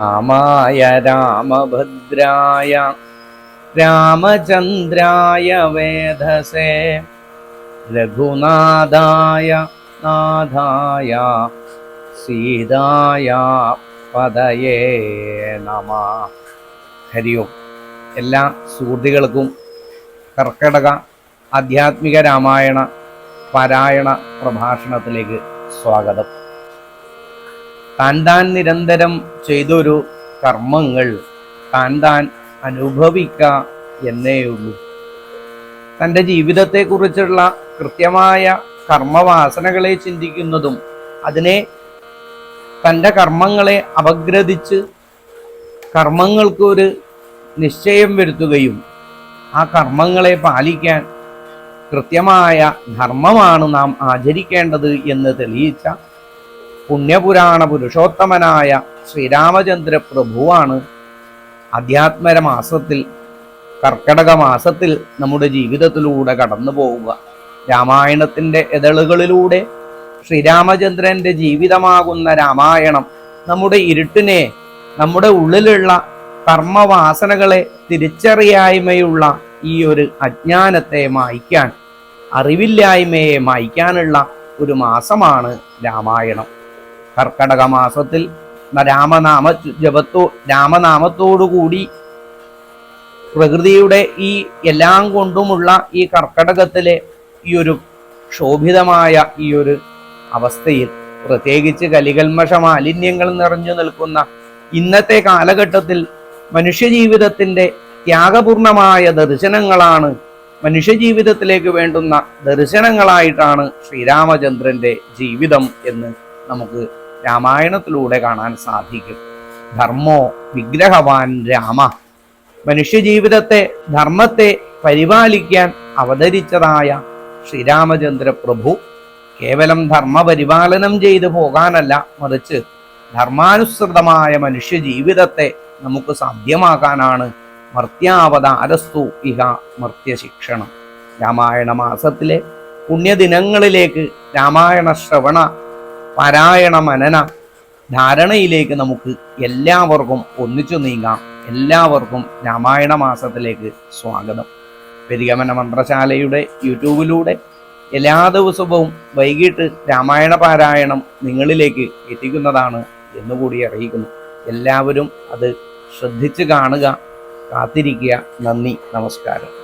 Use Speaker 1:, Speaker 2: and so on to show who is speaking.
Speaker 1: രാമായ രാമഭദ്രായ രാമചന്ദ്രായ വേധസേ രഘുനാഥായ നാഥായ സീതായ പദയേ നമ. ഹരിയോ എല്ലാ സുഹൃത്തുക്കൾക്കും കർക്കടക ആധ്യാത്മിക രാമായണ പാരായണ പ്രഭാഷണത്തിലേക്ക് സ്വാഗതം. താൻ താൻ നിരന്തരം ചെയ്തൊരു കർമ്മങ്ങൾ താൻ താൻ അനുഭവിക്ക എന്നേയുള്ളൂ തന്റെ ജീവിതത്തെക്കുറിച്ചുള്ള കൃത്യമായ കർമ്മവാസനകളെ ചിന്തിക്കുന്നതും അതിനെ തന്റെ കർമ്മങ്ങളെ അപഗ്രഥിച്ച് കർമ്മങ്ങൾക്ക് ഒരു നിശ്ചയം വരുത്തുകയും ആ കർമ്മങ്ങളെ പാലിക്കാൻ കൃത്യമായ ധർമ്മമാണ് നാം ആചരിക്കേണ്ടത് എന്ന് തെളിയിച്ച പുണ്യപുരാണ പുരുഷോത്തമനായ ശ്രീരാമചന്ദ്ര പ്രഭുവാണ് അധ്യാത്മര മാസത്തിൽ കർക്കടക മാസത്തിൽ നമ്മുടെ ജീവിതത്തിലൂടെ കടന്നു പോവുക. രാമായണത്തിന്റെ എതളുകളിലൂടെ ശ്രീരാമചന്ദ്രന്റെ ജീവിതമാകുന്ന രാമായണം നമ്മുടെ ഇരുട്ടിനെ നമ്മുടെ ഉള്ളിലുള്ള കർമ്മവാസനകളെ തിരിച്ചറിയായ്മയുള്ള ഈ ഒരു അജ്ഞാനത്തെ മായ്ക്കാൻ അറിവില്ലായ്മയെ മായ്ക്കാനുള്ള ഒരു മാസമാണ് രാമായണം. കർക്കടക മാസത്തിൽ രാമനാമ ജപത്തോ രാമനാമത്തോടുകൂടി പ്രകൃതിയുടെ ഈ എല്ലാം കൊണ്ടുമുള്ള ഈ കർക്കടകത്തിലെ ഈ ഒരു ശോഭിതമായ ഈ ഒരു അവസ്ഥയിൽ പ്രത്യേകിച്ച് കലികൽമഷ മാലിന്യങ്ങൾ നിറഞ്ഞു നിൽക്കുന്ന ഇന്നത്തെ കാലഘട്ടത്തിൽ മനുഷ്യജീവിതത്തിന്റെ ത്യാഗപൂർണമായ ദർശനങ്ങളാണ് മനുഷ്യജീവിതത്തിലേക്ക് വേണ്ടുന്ന ദർശനങ്ങളായിട്ടാണ് ശ്രീരാമചന്ദ്രന്റെ ജീവിതം എന്ന് നമുക്ക് രാമായണത്തിലൂടെ കാണാൻ സാധിക്കും. ധർമ്മോ വിഗ്രഹവാൻ രാമ. മനുഷ്യജീവിതത്തെ ധർമ്മത്തെ പരിപാലിക്കാൻ അവതരിച്ചതായ ശ്രീരാമചന്ദ്ര പ്രഭു കേവലം ധർമ്മപരിപാലനം ചെയ്തു പോകാനല്ല മറിച്ച് ധർമാനുസൃതമായ മനുഷ്യ ജീവിതത്തെ നമുക്ക് സാധ്യമാക്കാനാണ് മർത്യാവതാരസ്തു ഇഹ മർത്യശിക്ഷണം. രാമായണ മാസത്തിലെ പുണ്യദിനങ്ങളിലേക്ക് രാമായണ ശ്രവണ പാരായണ മനന. ധാരണയിലേക്ക് നമുക്ക് എല്ലാവർക്കും ഒന്നിച്ചു നീങ്ങാം. എല്ലാവർക്കും രാമായണ മാസത്തിലേക്ക് സ്വാഗതം. പെരികമന മന്ത്രശാലയുടെ യൂട്യൂബിലൂടെ എല്ലാ ദിവസവും വൈകിട്ട് രാമായണ പാരായണം നിങ്ങളിലേക്ക് എത്തിക്കുന്നതാണ് എന്നുകൂടി അറിയിക്കുന്നു. എല്ലാവരും അത് ശ്രദ്ധിച്ച് കാണുക. കാത്തിരിക്കുക. നന്ദി. നമസ്കാരം.